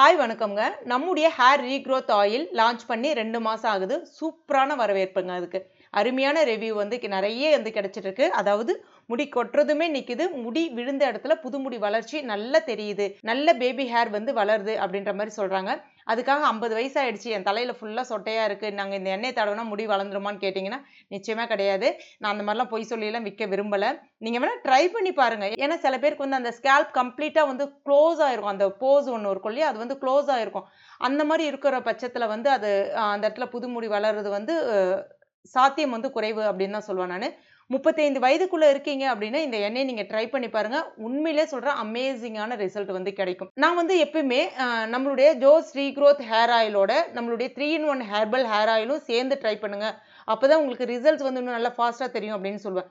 Hi வணக்கம்ங்க. நம்முடைய hair regrowth oil launch பண்ணி ரெண்டு மாதம் ஆகுது. சூப்பரான வரவேற்புங்க அதுக்கு. அருமையான ரிவ்யூ வந்து நிறைய வந்து கிடைச்சிட்டு இருக்கு அதாவது முடி கொட்டுறதுமே நிற்கிது முடி விழுந்த இடத்துல புது முடி வளர்ச்சி நல்லா தெரியுது. நல்ல பேபி ஹேர் வந்து வளருது அப்படின்ற மாதிரி சொல்கிறாங்க அதுக்காக ஐம்பது வயசு என் தலையில் ஃபுல்லாக சொட்டையாக இருக்குது நாங்கள் இந்த எண்ணெய் தடவைனா முடி வளர்ந்துருமான்னு கேட்டிங்கன்னா நிச்சயமாக கிடையாது. நான் அந்த மாதிரிலாம் பொய் சொல்லியெல்லாம் விற்க விரும்பலை. நீங்கள் வேணால் ட்ரை பண்ணி பாருங்க. ஏன்னா சில பேருக்கு வந்து அந்த ஸ்கேல்ப் கம்ப்ளீட்டாக வந்து க்ளோஸ் ஆயிருக்கும். அந்த போஸ் ஒன்று இருக்கும் இல்லையா? அது வந்து க்ளோஸ் ஆகிருக்கும் அந்த மாதிரி இருக்கிற பட்சத்தில் வந்து அது அந்த இடத்துல புது முடி வளர்றது வந்து சாத்தியம் வந்து குறைவு அப்படின்னு தான் சொல்லுவேன் நான். முப்பத்தைந்து வயதுக்குள்ளே இருக்கீங்க அப்படின்னா இந்த எண்ணெயை நீங்கள் ட்ரை பண்ணி பாருங்கள் உண்மையிலே சொல்கிற அமேசிங்கான ரிசல்ட் வந்து கிடைக்கும். நான் வந்து எப்பயுமே நம்மளுடைய ஜோஸ் ரீக்ரோத் ஹேர் ஆயிலோட நம்மளுடைய three in one herbal hair ஆயிலும் சேர்ந்து ட்ரை பண்ணுங்கள் அப்போ தான் உங்களுக்கு ரிசல்ட்ஸ் வந்து இன்னும் நல்லா ஃபாஸ்ட்டாக தெரியும் அப்படின்னு சொல்லுவேன்.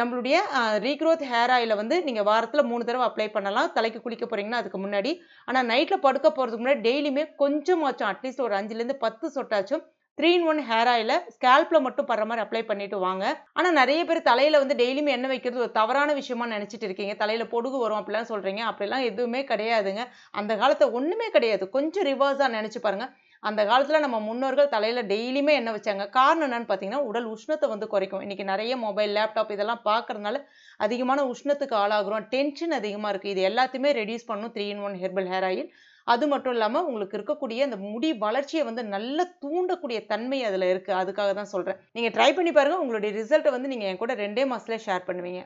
நம்மளுடைய ரீக்ரோத் ஹேர் ஆயிலை வந்து நீங்கள் வாரத்தில் மூணு தடவை அப்ளை பண்ணலாம். தலைக்கு குளிக்க போகிறீங்கன்னா அதுக்கு முன்னாடி. ஆனால் நைட்டில் படுக்க போகிறதுக்கு முன்னாடி டெய்லியுமே கொஞ்சமாச்சும் அட்லீஸ்ட் ஒரு அஞ்சுலேருந்து பத்து சொட்டாச்சும் த்ரீ இன் ஒன் ஹேர் ஆயில ஸ்கேல்பில் மட்டும் படுற மாதிரி அப்ளை பண்ணிட்டு வாங்க. ஆனால் நிறைய பேர் தலையில் வந்து டெய்லியுமே எண்ணெய் வைக்கிறது ஒரு தவறான விஷயமா நினச்சிட்டு இருக்கீங்க. தலையில் பொடுகு வரும் அப்படிலாம் சொல்கிறீங்க அப்படிலாம் எதுவுமே கிடையாதுங்க. அந்த காலத்தை ஒன்றுமே கிடையாது. கொஞ்சம் ரிவர்ஸாக நினச்சி பாருங்க. அந்த காலத்தில் நம்ம முன்னோர்கள் தலையில் டெய்லியுமே எண்ணெய் வச்சாங்க? காரணம் என்னன்னு பார்த்தீங்கன்னா உடல் உஷ்ணத்தை வந்து குறைக்கும். இன்றைக்கி நிறைய மொபைல் லேப்டாப் இதெல்லாம் பார்க்கறதுனால அதிகமான உஷ்ணத்துக்கு ஆளாகிறோம். டென்ஷன் அதிகமாக இருக்குது இது எல்லாத்தையுமே ரெடியூஸ் பண்ணும் three in one herbal hair oil அது மட்டும் இல்லாமல் உங்களுக்கு இருக்கக்கூடிய அந்த முடி வளர்ச்சியை வந்து நல்ல தூண்டக்கூடிய தன்மை அதில் இருக்குது அதுக்காக தான் சொல்கிறேன் நீங்கள் ட்ரை பண்ணி பாருங்கள் உங்களுடைய ரிசல்ட்டை வந்து நீங்கள் என் கூட ரெண்டே மாதத்துல ஷேர் பண்ணுவீங்க.